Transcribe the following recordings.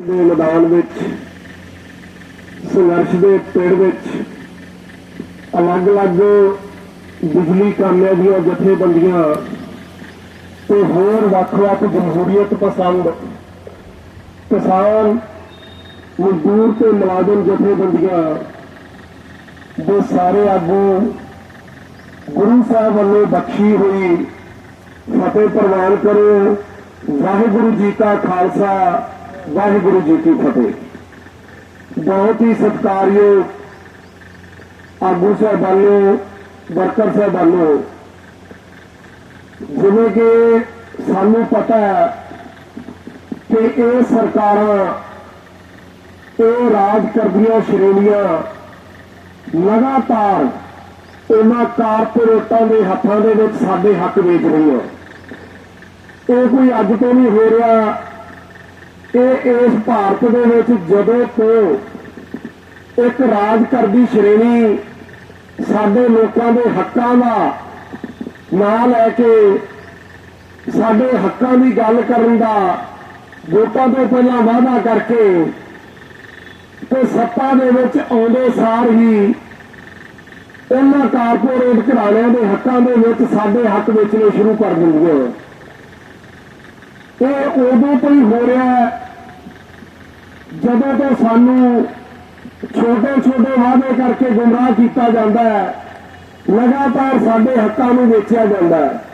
ਦੇ ਮੈਦਾਨ ਵਿੱਚ, ਸੰਘਰਸ਼ ਦੇ ਪਿੜ ਵਿੱਚ ਅਲੱਗ-ਅਲੱਗ ਬਿਜਲੀ ਕਾਮਿਆਂ ਦੀਆਂ ਜਥੇਬੰਦੀਆਂ ਤੇ ਹੋਰ ਵੱਖ-ਵੱਖ ਜਮਹੂਰੀਅਤ ਪਸੰਦ ਕਿਸਾਨ, ਮਜ਼ਦੂਰ ਤੇ ਮੁਲਾਜ਼ਮ ਜਥੇਬੰਦੀਆਂ ਦੇ ਸਾਰੇ ਆਗੂ ਗੁਰੂ ਸਾਹਿਬ ਵੱਲੋਂ ਬਖਸ਼ੀ ਹੋਈ ਫਤਿਹ ਪ੍ਰਵਾਨ ਕਰੋ। ਵਾਹਿਗੁਰੂ ਜੀ ਕਾ ਖਾਲਸਾ। ਵਾਹਿਗੁਰੂ ਜੀ ਕੀ ਫਤਿਹ। ਬਹੁਤ ਹੀ ਸਤਿਕਾਰਯੋਗ ਆਗੂ ਸਾਹਿਬਾਨੋ, ਵਰਕਰ ਸਾਹਿਬਾਨੋ, ਜਿਵੇਂ ਕਿ ਸਾਨੂੰ ਪਤਾ ਹੈ ਕਿ ਇਹ ਸਰਕਾਰਾਂ, ਇਹ ਰਾਜ ਕਰਦੀਆਂ ਸ਼੍ਰੇਣੀਆਂ ਲਗਾਤਾਰ ਇਹਨਾਂ ਕਾਰਪੋਰੇਟਾਂ ਦੇ ਹੱਥਾਂ ਦੇ ਵਿੱਚ ਸਾਡੇ ਹੱਕ ਵੇਚ ਰਹੀਆਂ। ਇਹ ਕੋਈ ਅੱਜ ਤੋਂ ਨਹੀਂ ਹੋ ਰਿਹਾ ਇਹ ਇਸ ਭਾਰਤ ਦੇ ਵਿੱਚ ਜਦੋਂ ਤੋਂ ਇੱਕ ਰਾਜ ਕਰਦੀ ਸ਼੍ਰੇਣੀ ਸਾਡੇ ਲੋਕਾਂ ਦੇ ਹੱਕਾਂ ਦਾ ਨਾਂ ਲੈ ਕੇ ਸਾਡੇ ਹੱਕਾਂ ਦੀ ਗੱਲ ਕਰਨ ਦਾ ਵੋਟਾਂ ਤੋਂ ਪਹਿਲਾਂ ਵਾਅਦਾ ਕਰਕੇ ਤੇ ਸੱਤਾ ਦੇ ਵਿੱਚ ਆਉਂਦੇ ਸਾਰ ਹੀ ਉਹਨਾਂ ਕਾਰਪੋਰੇਟ ਘਰਾਣਿਆਂ ਦੇ ਹੱਕਾਂ ਦੇ ਵਿੱਚ ਸਾਡੇ ਹੱਕ ਵੇਚਣੇ ਸ਼ੁਰੂ ਕਰ ਦਿੰਦੀਆਂ ਇਹ ਉਦੋਂ ਤੋਂ ਹੀ ਹੋ ਰਿਹਾ ਹੈ ਜਦੋਂ ਤੋਂ ਸਾਨੂੰ ਛੋਟੇ ਛੋਟੇ ਵਾਅਦੇ ਕਰਕੇ ਗੁੰਮਰਾਹ ਕੀਤਾ ਜਾਂਦਾ ਹੈ, ਲਗਾਤਾਰ ਸਾਡੇ ਹੱਕਾਂ ਨੂੰ ਵੇਚਿਆ ਜਾਂਦਾ ਹੈ।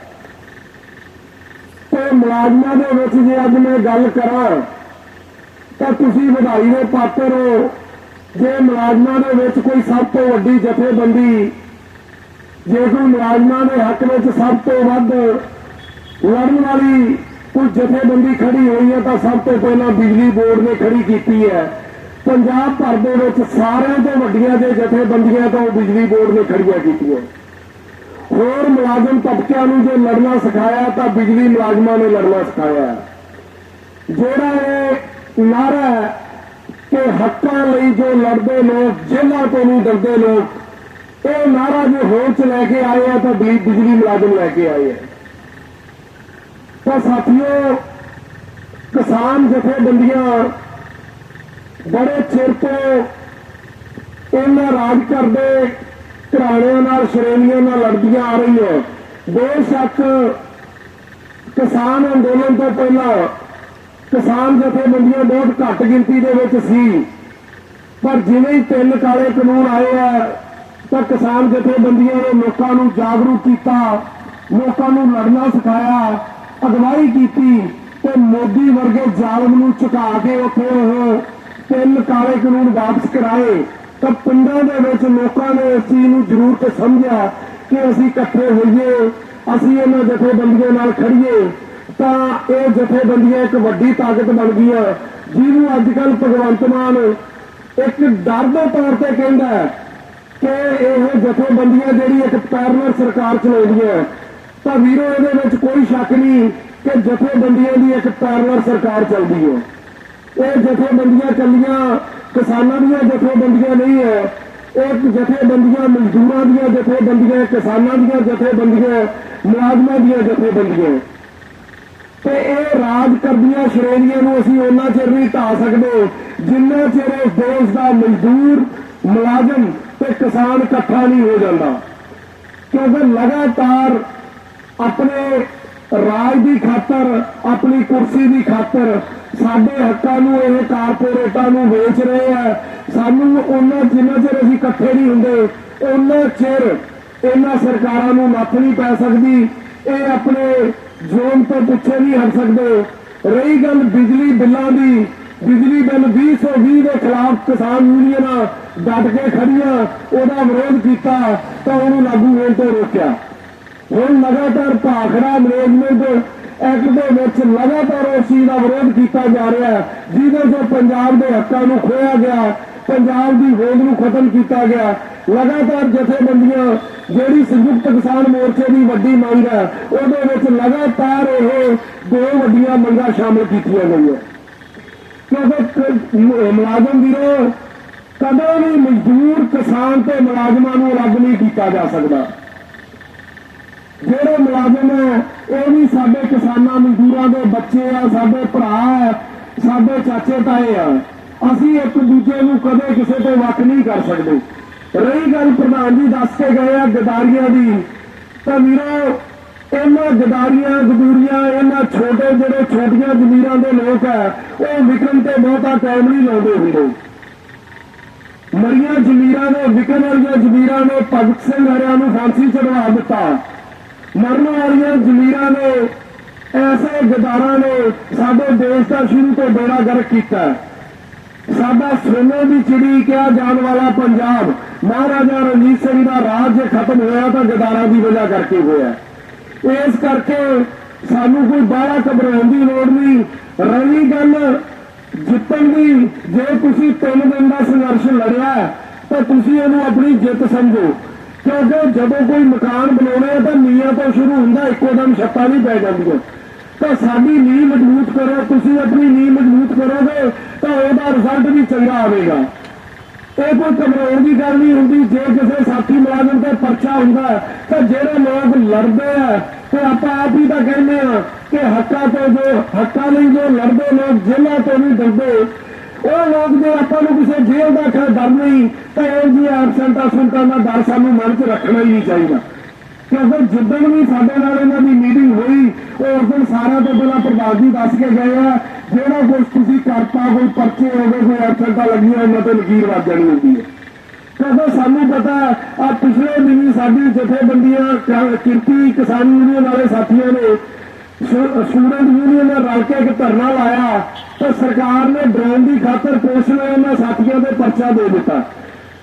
ਤੇ ਮੁਲਾਜ਼ਮਾਂ ਦੇ ਵਿੱਚ ਜੇ ਅੱਜ ਮੈਂ ਗੱਲ ਕਰਾਂ, ਤਾਂ ਤੁਸੀਂ ਵਧਾਈ ਦੇ ਪਾਤਰ ਹੋ। ਜੇ ਮੁਲਾਜ਼ਮਾਂ ਦੇ ਵਿੱਚ ਕੋਈ ਸਭ ਤੋਂ ਵੱਡੀ ਜਥੇਬੰਦੀ, ਜੇ ਕੋਈ ਮੁਲਾਜ਼ਮਾਂ ਦੇ ਹੱਕ ਵਿੱਚ ਸਭ ਤੋਂ ਵੱਧ ਲੜਨ ਵਾਲੀ ਕੋਈ ਜਥੇਬੰਦੀ ਖੜੀ ਹੋਈ ਹੈ ਤਾਂ ਸਭ ਤੋਂ ਪਹਿਲਾਂ ਬਿਜਲੀ ਬੋਰਡ ਨੇ ਖੜੀ ਕੀਤੀ ਹੈ। ਪੰਜਾਬ ਭਰ ਦੇ ਵਿੱਚ ਸਾਰਿਆਂ ਤੋਂ ਵੱਡੀਆਂ ਜੇ ਜਥੇਬੰਦੀਆਂ ਤਾਂ ਉਹ ਬਿਜਲੀ ਬੋਰਡ ਨੇ ਖੜੀਆਂ ਕੀਤੀਆਂ। ਹੋਰ ਮੁਲਾਜ਼ਮ ਤਬਕਿਆਂ ਨੂੰ ਜੇ ਲੜਨਾ ਸਿਖਾਇਆ ਤਾਂ ਬਿਜਲੀ ਮੁਲਾਜ਼ਮਾਂ ਨੇ ਲੜਨਾ ਸਿਖਾਇਆ। ਜਿਹੜਾ ਇਹ ਨਾਰਾ ਹੈ ਕਿ ਹੱਕਾਂ ਲਈ ਜੋ ਲੜਦੇ ਲੋਕ ਜੇਲ੍ਹਾਂ ਤੋਂ ਨਹੀਂ ਡਰਦੇ ਲੋਕ, ਇਹ ਨਾਰਾ ਜੇ ਹੋਰ ਚ ਲੈ ਕੇ ਆਏ ਆ ਤਾਂ ਬਿਜਲੀ ਮੁਲਾਜ਼ਮ ਲੈ ਕੇ ਆਏ ਆ। ਤਾਂ ਸਾਥੀਓ, ਕਿਸਾਨ ਜਥੇਬੰਦੀਆਂ ਬੜੇ ਚਿਰ ਤੋਂ ਇਹਨਾਂ ਰਾਜ ਕਰਦੇ ਘਰਾਣਿਆਂ ਨਾਲ, ਸ਼੍ਰੇਣੀਆਂ ਨਾਲ ਲੜਦੀਆਂ ਆ ਰਹੀਆਂ। ਬੇਸ਼ੱਕ ਕਿਸਾਨ ਅੰਦੋਲਨ ਤੋਂ ਪਹਿਲਾਂ ਕਿਸਾਨ ਜਥੇਬੰਦੀਆਂ ਬਹੁਤ ਘੱਟ ਗਿਣਤੀ ਦੇ ਵਿੱਚ ਸੀ। ਪਰ ਜਿਵੇਂ ਹੀ ਤਿੰਨ ਕਾਲੇ ਕਾਨੂੰਨ ਆਏ ਆ, ਤਾਂ ਕਿਸਾਨ ਜਥੇਬੰਦੀਆਂ ਨੇ ਲੋਕਾਂ ਨੂੰ ਜਾਗਰੂਕ ਕੀਤਾ, ਲੋਕਾਂ ਨੂੰ ਲੜਨਾ ਸਿਖਾਇਆ। ਅਗਵਾਈ ਕੀਤੀ ਤੇ ਮੋਦੀ ਵਰਗੇ ਜ਼ਾਲਮ ਨੂੰ ਝੁਕਾ ਕੇ ਉੱਥੇ ਉਹ ਤਿੰਨ ਕਾਲੇ ਕਾਨੂੰਨ ਵਾਪਸ ਕਰਾਏ। ਤਾਂ ਪਿੰਡਾਂ ਦੇ ਵਿੱਚ ਲੋਕਾਂ ਨੇ ਇਸ ਚੀਜ਼ ਨੂੰ ਜ਼ਰੂਰ ਤੇ ਸਮਝਿਆ ਕਿ ਅਸੀਂ ਇਕੱਠੇ ਹੋਈਏ, ਅਸੀਂ ਇਹਨਾਂ ਜਥੇਬੰਦੀਆਂ ਨਾਲ ਖੜੀਏ ਤਾਂ ਇਹ ਜਥੇਬੰਦੀਆਂ ਇੱਕ ਵੱਡੀ ਤਾਕਤ ਬਣ ਗਈਆਂ ਜਿਹਨੂੰ ਅੱਜ ਕੱਲ ਭਗਵੰਤ ਮਾਨ ਇੱਕ ਡਰ ਦੇ ਤੌਰ ਤੇ ਕਹਿੰਦਾ ਕਿ ਇਹ ਜਥੇਬੰਦੀਆਂ ਜਿਹੜੀ ਇੱਕ ਪੈਰਲਰ ਸਰਕਾਰ ਚਲਾਉਂਦੀਆਂ ਤਾਂ ਵੀਰੋ, ਇਹਦੇ ਵਿੱਚ ਕੋਈ ਸ਼ੱਕ ਨਹੀਂ ਕਿ ਜਥੇਬੰਦੀਆਂ ਦੀ ਇੱਕ ਪੈਰਲਰ ਸਰਕਾਰ ਚੱਲਦੀ ਹੈ। ਇਹ ਜਥੇਬੰਦੀਆਂ ਚੱਲੀਆਂ, ਕਿਸਾਨਾਂ ਦੀਆਂ ਜਥੇਬੰਦੀਆਂ ਨਹੀਂ ਹੈ। ਇਹ ਜਥੇਬੰਦੀਆਂ, ਮਜ਼ਦੂਰਾਂ ਦੀਆਂ ਜਥੇਬੰਦੀਆਂ, ਕਿਸਾਨਾਂ ਦੀਆਂ ਜਥੇਬੰਦੀਆਂ, ਮੁਲਾਜ਼ਮਾਂ ਦੀਆਂ ਜਥੇਬੰਦੀਆਂ। ਤੇ ਇਹ ਰਾਜ ਕਰਦੀਆਂ ਸ਼੍ਰੇਣੀਆਂ ਨੂੰ ਅਸੀਂ ਉਹਨਾਂ ਚਿਰ ਨਹੀਂ ਢਾ ਸਕਦੇ, ਜਿੰਨਾ ਚਿਰ ਇਸ ਦੇਸ਼ ਦਾ ਮਜ਼ਦੂਰ, ਮੁਲਾਜ਼ਮ ਤੇ ਕਿਸਾਨ ਇਕੱਠਾ ਨਹੀਂ ਹੋ ਜਾਂਦਾ। ਕਿਉਂਕਿ ਲਗਾਤਾਰ ਆਪਣੇ ਰਾਜ ਦੀ ਖਾਤਰ, ਆਪਣੀ ਕੁਰਸੀ ਦੀ ਖਾਤਰ ਸਾਡੇ ਹੱਕਾਂ ਨੂੰ, ਇਹ ਕਾਰਪੋਰੇਟਾਂ ਨੂੰ ਵੇਚ ਰਹੇ ਆ। ਸਾਨੂੰ ਉਹਨਾਂ ਜਿੰਨਾ ਚਿਰ ਅਸੀਂ ਇਕੱਠੇ ਨਹੀਂ ਹੁੰਦੇ, ਉਹਨਾਂ ਚਿਰ ਇਹਨਾਂ ਸਰਕਾਰਾਂ ਨੂੰ ਮੱਥ ਨਹੀਂ ਪੈ ਸਕਦੀ। ਇਹ ਆਪਣੇ ਜ਼ੋਨ ਤੋਂ ਪਿੱਛੇ ਨਹੀਂ ਹਟ ਸਕਦੇ। ਰਹੀ ਗੱਲ ਬਿਜਲੀ ਬਿੱਲਾਂ ਦੀ, ਬਿਜਲੀ ਬਿੱਲ 2020 ਦੇ ਖਿਲਾਫ ਕਿਸਾਨ ਯੂਨੀਅਨਾਂ ਡਟ ਕੇ ਖੜੀਆਂ ਉਹਦਾ ਵਿਰੋਧ ਕੀਤਾ ਤਾਂ ਉਹਨੂੰ ਲਾਗੂ ਹੋਣ ਤੋਂ ਰੋਕਿਆ। ਹੁਣ ਲਗਾਤਾਰ ਭਾਖੜਾ ਮੈਨੇਜਮੈਂਟ ਐਕਟ ਦੇ ਵਿੱਚ ਲਗਾਤਾਰ ਉਸ ਚੀਜ਼ ਦਾ ਵਿਰੋਧ ਕੀਤਾ ਜਾ ਰਿਹਾ ਹੈ, ਜਿਹਦੇ ਤੋਂ ਪੰਜਾਬ ਦੇ ਹੱਕਾਂ ਨੂੰ ਖੋਇਆ ਗਿਆ, ਪੰਜਾਬ ਦੀ ਹੋਂਦ ਨੂੰ ਖਤਮ ਕੀਤਾ ਗਿਆ। ਲਗਾਤਾਰ ਜਥੇਬੰਦੀਆਂ ਜਿਹੜੀ ਸੰਯੁਕਤ ਕਿਸਾਨ ਮੋਰਚੇ ਦੀ ਵੱਡੀ ਮੰਗ ਹੈ, ਉਹਦੇ ਵਿੱਚ ਲਗਾਤਾਰ ਇਹ ਦੋ ਵੱਡੀਆਂ ਮੰਗਾਂ ਸ਼ਾਮਲ ਕੀਤੀਆਂ ਗਈਆਂ। ਕਿਉਂਕਿ ਮੁਲਾਜ਼ਮ ਵੀਰੋ, ਕਦੇ ਵੀ ਮਜ਼ਦੂਰ ਕਿਸਾਨ ਤੇ ਮੁਲਾਜ਼ਮਾਂ ਨੂੰ ਅਲੱਗ ਨਹੀਂ ਕੀਤਾ ਜਾ ਸਕਦਾ। ਜਿਹੜੇ ਮੁਲਾਜ਼ਮ ਹੈ ਇਹ ਵੀ ਸਾਡੇ ਕਿਸਾਨਾਂ, ਮਜ਼ਦੂਰਾਂ ਦੇ ਬੱਚੇ ਆ, ਸਾਡੇ ਭਰਾ ਸਾਡੇ ਚਾਚੇ ਤਾਏ ਆ। ਅਸੀਂ ਇੱਕ ਦੂਜੇ ਨੂੰ ਕਦੇ ਕਿਸੇ ਤੋਂ ਵੱਖ ਨਹੀਂ ਕਰ ਸਕਦੇ। ਰਹੀ ਗੱਲ ਪ੍ਰਧਾਨ ਜੀ ਦੱਸ ਕੇ ਗਏ ਆ ਗਦਾਰੀਆਂ ਦੀ। ਤਾਂ ਵੀਰੋ, ਇਹਨਾਂ ਗਦਾਰੀਆਂ, ਗਦੂਰੀਆਂ, ਇਹਨਾਂ ਛੋਟੇ ਜਿਹੜੇ ਛੋਟੀਆਂ ਜ਼ਮੀਰਾਂ ਦੇ ਲੋਕ ਆ, ਉਹ ਵਿਕਰਮ ਤੇ ਬਹੁਤਾ ਟਾਈਮ ਨਹੀਂ ਲਾਉਂਦੇ ਹੁੰਦੇ ਮਰੀਆਂ ਜ਼ਮੀਰਾਂ ਨੇ, ਵਿਕਣ ਵਾਲੀਆਂ ਜ਼ਮੀਰਾਂ ਨੇ ਭਗਤ ਸਿੰਘ ਹਰਿਆ ਨੂੰ ਫਾਂਸੀ ਚੜਵਾ ਦਿੱਤਾ। ਮਰਨ ਵਾਲੀਆਂ ਜ਼ਮੀਰਾਂ ਨੇ, ਐਸੇ ਗਦਾਰਾਂ ਨੇ ਸਾਡੇ ਦੇਸ਼ ਦਾ ਸ਼ੁਰੂ ਤੋਂ ਬੇੜਾ ਗਰਕ ਕੀਤਾ। ਸਾਡਾ ਸੋਨੇ ਦੀ ਚਿੜੀ ਕਿਹਾ ਜਾਣ ਵਾਲਾ ਪੰਜਾਬ, ਮਹਾਰਾਜਾ ਰਣਜੀਤ ਸਿੰਘ ਦਾ ਰਾਜ ਜੇ ਖਤਮ ਹੋਇਆ ਤਾਂ ਗਦਾਰਾਂ ਦੀ ਵਜ੍ਹਾ ਕਰਕੇ ਹੋਇਆ। ਇਸ ਕਰਕੇ ਸਾਨੂੰ ਕੋਈ ਬਾਹਲਾ ਘਬਰਾਉਣ ਦੀ ਲੋੜ ਨਹੀਂ। ਰਹੀ ਗੱਲ ਜਿੱਤਣ ਦੀ, ਜੇ ਤੁਸੀਂ ਤਿੰਨ ਦਿਨ ਦਾ ਸੰਘਰਸ਼ ਲੜਿਆ, ਤਾਂ ਤੁਸੀਂ ਇਹਨੂੰ ਆਪਣੀ ਜਿੱਤ ਸਮਝੋ। ਕਿਉਂਕਿ ਜਦੋਂ ਕੋਈ ਮਕਾਨ ਬਣਾਉਣਾ ਹੈ ਤਾਂ ਨੀਹਾਂ ਤੋਂ ਸ਼ੁਰੂ ਹੁੰਦਾ, ਇੱਕੋ ਦਮ ਛੱਤਾਂ ਵੀ ਪੈ ਜਾਂਦੀਆਂ। ਤਾਂ ਸਾਡੀ ਨੀਂਹ ਮਜ਼ਬੂਤ ਕਰੋ, ਤੁਸੀਂ ਆਪਣੀ ਨੀਂਹ ਮਜ਼ਬੂਤ ਕਰੋਗੇ ਤਾਂ ਉਹਦਾ ਰਿਜ਼ਲਟ ਵੀ ਚੰਗਾ ਆਵੇਗਾ। ਇਹ ਕੋਈ ਘਬਰਾਉਣ ਦੀ ਗੱਲ ਨਹੀਂ ਹੁੰਦੀ, ਜੇ ਕਿਸੇ ਸਾਥੀ ਮੁਲਾਜ਼ਮ ਤੇ ਪਰਚਾ ਹੁੰਦਾ ਤਾਂ ਜਿਹੜੇ ਲੋਕ ਲੜਦੇ ਆ, ਤੇ ਆਪਾਂ ਆਪ ਹੀ ਤਾਂ ਕਹਿੰਦੇ ਆ ਕਿ ਹੱਕਾਂ ਤੋਂ ਜੋ ਹੱਕਾਂ ਲਈ ਜੋ ਲੜਦੇ ਲੋਕ ਜੇਲ੍ਹਾਂ ਤੋਂ ਵੀ ਡਰਦੇ ਉਹ ਲੋਕ ਜੇ ਆਪਾਂ ਨੂੰ ਕਿਸੇ ਜੇਲ੍ਹ ਦਾ ਖਾ ਡਰ ਨਹੀਂ, ਤਾਂ ਇਹ ਜੀ ਐਬਸੈਂਟਾ ਸੁੰਟਾਂ ਦਾ ਡਰ ਸਾਨੂੰ ਮਨ 'ਚ ਰੱਖਣਾ ਹੀ ਨਹੀਂ ਚਾਹੀਦਾ। ਕਿਉਂਕਿ ਜਿੱਦਣ ਵੀ ਸਾਡੇ ਨਾਲ ਇਹਨਾਂ ਦੀ ਮੀਟਿੰਗ ਹੋਈ ਉਸ ਦਿਨ ਸਾਰਿਆਂ ਤੋਂ ਪਹਿਲਾਂ ਪ੍ਰਧਾਨ ਜੀ ਦੱਸ ਕੇ ਗਏ ਆ, ਜਿਹੜਾ ਕੁਝ ਤੁਸੀਂ ਕਰਤਾ, ਕੋਈ ਪਰਚੇ ਹੋ ਗਏ, ਕੋਈ ਐਕਸੀਡੈਂਟਾਂ ਲੱਗੀਆਂ ਉਹਨਾਂ ਤੇ ਲਕੀਰ ਵੱਜ ਜਾਣੀ ਹੁੰਦੀ ਹੈ। ਕਿਉਂਕਿ ਸਾਨੂੰ ਪਤਾ ਆ ਪਿਛਲੇ ਦਿਨੀ ਸਾਡੀ ਜਥੇਬੰਦੀਆਂ ਕਿਰਤੀ ਕਿਸਾਨ ਯੂਨੀਅਨ ਵਾਲੇ ਸਾਥੀਆਂ ਨੇ ਸਟੂਡੈਂਟ ਯੂਨੀਅਨ ਨੇ ਰਲ ਕੇ ਇੱਕ ਧਰਨਾ ਲਾਇਆ ਤੇ ਸਰਕਾਰ ਨੇ ਡਰਾਉਣ ਦੀ ਖਾਤਰ ਪੁਲਿਸ ਨੇ ਉਹਨਾਂ ਸਾਥੀਆਂ ਦੇ ਪਰਚਾ ਦੇ ਦਿੱਤਾ।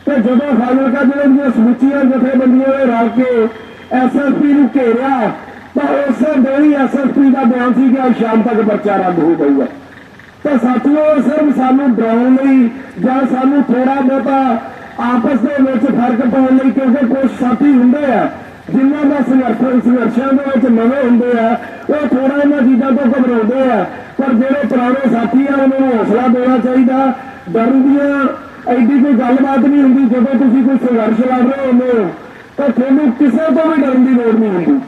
ਤੇ ਜਦੋਂ ਫਾਜ਼ਿਲਕਾ ਜ਼ਿਲ੍ਹੇ ਦੀਆਂ ਸਮੁੱਚੀਆਂ ਜਥੇਬੰਦੀਆਂ ਨੇ ਰਲ ਕੇ ਐਸਐਸਪੀ ਨੂੰ ਘੇਰਿਆ, ਤਾਂ ਉਸੇ ਦਿਨ ਹੀ ਐਸਐਸਪੀ ਦਾ ਬਿਆਨ ਸੀ ਕਿ ਅੱਜ ਸ਼ਾਮ ਤੱਕ ਪਰਚਾ ਰੱਦ ਹੋ ਜਾਊਗਾ। ਤਾਂ ਸਾਥੀਓ, ਇਹ ਸਿਰਫ ਸਾਨੂੰ ਡਰਾਉਣ ਲਈ ਜਾਂ ਸਾਨੂੰ ਥੋੜਾ ਬਹੁਤਾ ਆਪਸ ਦੇ ਵਿੱਚ ਫ਼ਰਕ ਪਾਉਣ ਲਈ ਕਿਉਂਕਿ ਕੁਝ ਸਾਥੀ ਹੁੰਦੇ ਆ ਜਿਨ੍ਹਾਂ ਦਾ ਸੰਘਰਸ਼ ਸੰਘਰਸ਼ਾਂ ਦੇ ਵਿੱਚ ਨਵੇਂ ਹੁੰਦੇ ਆ, ਉਹ ਥੋੜਾ ਇਹਨਾਂ ਚੀਜ਼ਾਂ ਤੋਂ ਘਬਰਾਉਂਦੇ ਆ। ਪਰ ਜਿਹੜੇ ਪੁਰਾਣੇ ਸਾਥੀ ਆ, ਉਹਨਾਂ ਨੂੰ ਹੌਸਲਾ ਦੇਣਾ ਚਾਹੀਦਾ। ਡਰਨ ਦੀਆਂ ਐਡੀ ਕੋਈ ਗੱਲਬਾਤ ਨਹੀਂ ਹੁੰਦੀ, ਜਦੋਂ ਤੁਸੀਂ ਕੋਈ ਸੰਘਰਸ਼ ਲੜ ਰਹੇ ਹੁੰਦੇ ਹੋ, ਤਾਂ ਤੁਹਾਨੂੰ ਕਿਸੇ ਤੋਂ ਵੀ ਡਰਨ ਦੀ ਲੋੜ ਨਹੀਂ ਹੁੰਦੀ।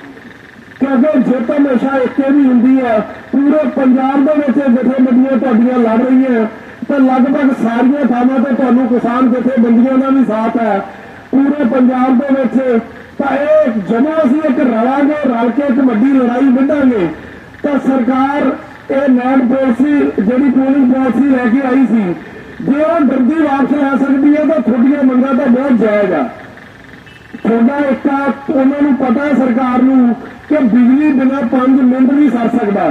ਕਿਉਂਕਿ ਜਿੱਤ ਹਮੇਸ਼ਾ ਇੱਕੇ ਵੀ ਹੁੰਦੀ ਹੈ ਪੂਰੇ ਪੰਜਾਬ ਦੇ ਵਿੱਚ ਜਥੇਬੰਦੀਆਂ ਤੁਹਾਡੀਆਂ ਲੜ ਰਹੀਆਂ, ਤਾਂ ਲਗਭਗ ਸਾਰੀਆਂ ਥਾਵਾਂ ਤੇ ਤੁਹਾਨੂੰ ਕਿਸਾਨ ਜਥੇਬੰਦੀਆਂ ਦਾ ਵੀ ਸਾਥ ਹੈ। ਪੂਰੇ ਪੰਜਾਬ ਦੇ ਵਿੱਚ ਤਾਂ ਇਹ ਜਦੋਂ ਅਸੀਂ ਇੱਕ ਰਲਾਂਗੇ, ਰਲ ਕੇ ਇੱਕ ਵੱਡੀ ਲੜਾਈ ਵਿੱਢਾਂਗੇ। ਤਾਂ ਸਰਕਾਰ, ਇਹ ਨੈਟ ਪਾਲਿਸੀ, ਜਿਹੜੀ ਪੋਲਿੰਗ ਪਾਲਿਸੀ ਲੈ ਕੇ ਆਈ ਸੀ, ਜੇ ਉਹ ਡਰਦੀ ਵਾਪਸ ਲੈ ਸਕਦੀ ਹੈ, ਤਾਂ ਤੁਹਾਡੀਆਂ ਮੰਗਾਂ ਤਾਂ ਬਹੁਤ ਜਾਇਜ਼ ਆ। ਤੁਹਾਡਾ ਇੱਕ ਉਹਨਾਂ ਨੂੰ ਪਤਾ ਹੈ ਸਰਕਾਰ ਨੂੰ ਕਿ ਬਿਜਲੀ ਬਿਨਾਂ 5 ਮਿੰਟ ਨਹੀਂ ਸਰ ਸਕਦਾ।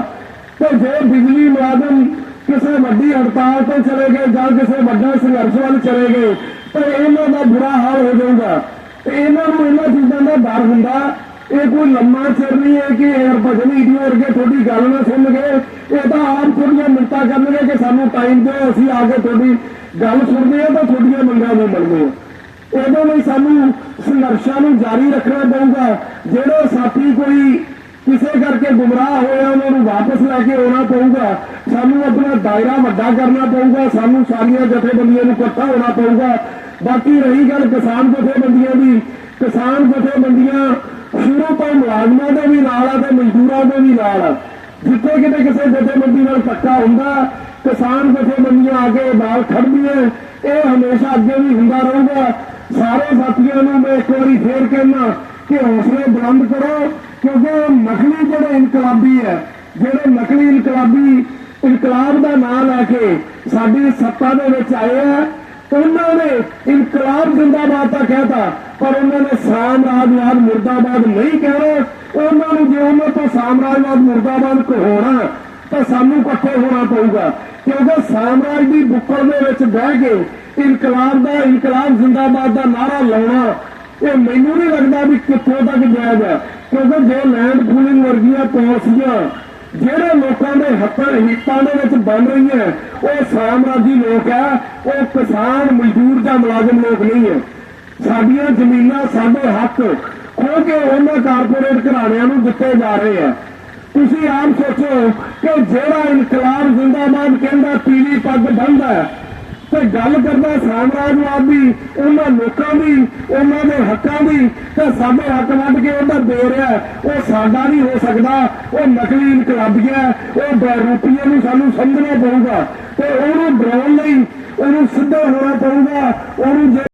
ਤੇ ਜੇ ਬਿਜਲੀ ਮੁਲਾਜ਼ਮ ਕਿਸੇ ਵੱਡੀ ਹੜਤਾਲ ਤੇ ਚਲੇ ਗਏ ਜਾਂ ਕਿਸੇ ਵੱਡਾ ਸੰਘਰਸ਼ ਵੱਲ ਚਲੇ ਗਏ, ਤਾਂ ਇਹਨਾਂ ਦਾ ਬੁਰਾ ਹਾਲ ਹੋ ਜਾਊਗਾ। ਇਹਨਾਂ ਨੂੰ ਇਹਨਾਂ ਚੀਜ਼ਾਂ ਦਾ ਡਰ ਹੁੰਦਾ। ਇਹ ਕੋਈ ਲੰਮਾ ਚਿਰ ਨਹੀਂ ਹੈ ਕਿ ਇਹ ਭਜਨ ਈਡੀਓ ਵਰਗੇ ਤੁਹਾਡੀ ਗੱਲ ਨਾ ਸੁਣ ਗਏ ਇਹ ਤਾਂ ਆਪ ਥੋੜੀਆਂ ਮਿੰਟਾਂ ਕਰਨਗੇ ਕਿ ਸਾਨੂੰ ਟਾਈਮ ਦਿਓ, ਅਸੀਂ ਆ ਕੇ ਤੁਹਾਡੀ ਗੱਲ ਸੁਣਦੇ ਹਾਂ ਤਾਂ ਤੁਹਾਡੀਆਂ ਮੰਗਾਂ ਨੂੰ ਮੰਨਦੇ ਹਾਂ। ਇਹਦੇ ਲਈ ਸਾਨੂੰ ਸੰਘਰਸ਼ਾਂ ਨੂੰ ਜਾਰੀ ਰੱਖਣਾ ਪਊਗਾ। ਜਿਹੜੇ ਸਾਥੀ ਕੋਈ ਕਿਸੇ ਕਰਕੇ ਗੁੰਮਰਾਹ ਹੋਇਆ, ਉਹਨਾਂ ਨੂੰ ਵਾਪਸ ਲੈ ਕੇ ਆਉਣਾ ਪਊਗਾ। ਸਾਨੂੰ ਆਪਣਾ ਦਾਇਰਾ ਵੱਡਾ ਕਰਨਾ ਪਊਗਾ। ਸਾਨੂੰ ਸਾਰੀਆਂ ਜਥੇਬੰਦੀਆਂ ਨੂੰ ਇਕੱਠਾ ਹੋਣਾ ਪਊਗਾ। ਬਾਕੀ ਰਹੀ ਗੱਲ ਕਿਸਾਨ ਜਥੇਬੰਦੀਆਂ ਦੀ। ਕਿਸਾਨ ਜਥੇਬੰਦੀਆਂ ਸ਼ੁਰੂ ਤੋਂ ਮੁਲਾਜ਼ਮਾਂ ਦੇ ਵੀ ਨਾਲ ਆ ਤੇ ਮਜ਼ਦੂਰਾਂ ਦੇ ਵੀ ਨਾਲ ਆ। ਜਿੱਥੇ ਕਿਤੇ ਕਿਸੇ ਜਥੇਬੰਦੀ ਨਾਲ ਪੱਕਾ ਹੁੰਦਾ, ਕਿਸਾਨ ਜਥੇਬੰਦੀਆਂ ਆ ਕੇ ਨਾਲ ਖੜਦੀਆਂ ਇਹ ਹਮੇਸ਼ਾ ਅੱਗੇ ਵੀ ਹੁੰਦਾ ਰਹੂਗਾ। ਸਾਰੇ ਸਾਥੀਆਂ ਨੂੰ ਮੈਂ ਇੱਕ ਵਾਰੀ ਫੇਰ ਕਹਿਣਾ ਕਿ ਹੌਸਲੇ ਬੁਲੰਦ ਕਰੋ, ਕਿਉਂਕਿ ਨਕਲੀ ਜਿਹੜੇ ਇਨਕਲਾਬੀ ਹੈ, ਜਿਹੜੇ ਨਕਲੀ ਇਨਕਲਾਬੀ ਇਨਕਲਾਬ ਦਾ ਨਾਮ ਲੈ ਕੇ ਸਾਡੀ ਸੱਤਾ ਦੇ ਵਿੱਚ ਆਏ ਆ ਉਹਨਾਂ ਨੇ ਇਨਕਲਾਬ ਜ਼ਿੰਦਾਬਾਦ ਤਾਂ ਕਹਿਤਾ ਪਰ ਉਹਨਾਂ ਨੇ ਸਾਮਰਾਜਵਾਦ ਮੁਰਦਾਬਾਦ ਨਹੀਂ ਕਹਿਣਾ। ਉਹਨਾਂ ਨੂੰ ਜੇ ਉਹਨਾਂ ਤੋਂ ਸਾਮਰਾਜਵਾਦ ਮੁਰਦਾਬਾਦ ਕਹਾਉਣਾ ਤਾਂ ਸਾਨੂੰ ਇਕੱਠੇ ਹੋਣਾ ਪਊਗਾ। ਕਿਉਂਕਿ ਸਾਮਰਾਜ ਦੀ ਬੁੱਕਲ ਦੇ ਵਿੱਚ ਬਹਿ ਕੇ ਇਨਕਲਾਬ ਦਾ, ਇਨਕਲਾਬ ਜ਼ਿੰਦਾਬਾਦ ਦਾ ਨਾਰਾ ਲਾਉਣਾ, ਇਹ ਮੈਨੂੰ ਨਹੀਂ ਲੱਗਦਾ ਵੀ ਕਿੱਥੋਂ ਤੱਕ ਜਾਇਜ਼ ਹੈ ਕਿਉਂਕਿ ਜੋ ਲੈਂਡ ਪੂਲਿੰਗ ਵਰਗੀਆਂ ਪਾਲਿਸੀਆਂ ਜਿਹੜੇ ਲੋਕਾਂ ਦੇ ਹੱਕਾਂ ਹਿੱਤਾਂ ਦੇ ਵਿੱਚ ਬਣ ਰਹੀਆਂ ਉਹ ਸਾਮਰਾਜੀ ਲੋਕ ਹੈ, ਉਹ ਕਿਸਾਨ, ਮਜ਼ਦੂਰ ਜਾਂ ਮੁਲਾਜ਼ਮ ਲੋਕ ਨਹੀਂ ਹੈ। ਸਾਡੀਆਂ ਜ਼ਮੀਨਾਂ, ਸਾਡੇ ਹੱਕ ਖੋ ਕੇ ਉਹਨਾਂ ਕਾਰਪੋਰੇਟ ਘਰਾਣਿਆਂ ਨੂੰ ਦਿੱਤੇ ਜਾ ਰਹੇ ਆ ਤੁਸੀਂ ਆਪ ਸੋਚੋ ਕਿ ਜਿਹੜਾ ਇਨਕਲਾਬ ਜ਼ਿੰਦਾਬਾਦ ਕਹਿੰਦਾ ਪੀਲੀ ਪੱਗ ਬੰਨ੍ਹਦਾ ਹੈ ਗੱਲ ਕਰਦਾ ਸਾਮਰਾਜਵਾਦ ਦੀ ਉਹਨਾਂ ਲੋਕਾਂ ਦੀ ਉਹਨਾਂ ਦੇ ਹੱਕਾਂ ਦੀ ਤਾਂ ਸਾਡੇ ਹੱਕ ਵੱਢ ਕੇ ਉਹਦਾ ਦੇ ਰਿਹਾ ਹੈ, ਉਹ ਸਾਡਾ ਨਹੀਂ ਹੋ ਸਕਦਾ ਉਹ ਨਕਲੀ ਇਨਕਲਾਬੀਆ ਉਹ ਬੈਰੂਪੀਆਂ ਨੂੰ ਸਾਨੂੰ ਸਮਝਣਾ ਪਊਗਾ ਤੇ ਉਹਨੂੰ ਡਰਾਉਣ ਲਈ ਉਹਨੂੰ ਸਿੱਧਾ ਹੋਣਾ ਪਊਗਾ। ਉਹਨੂੰ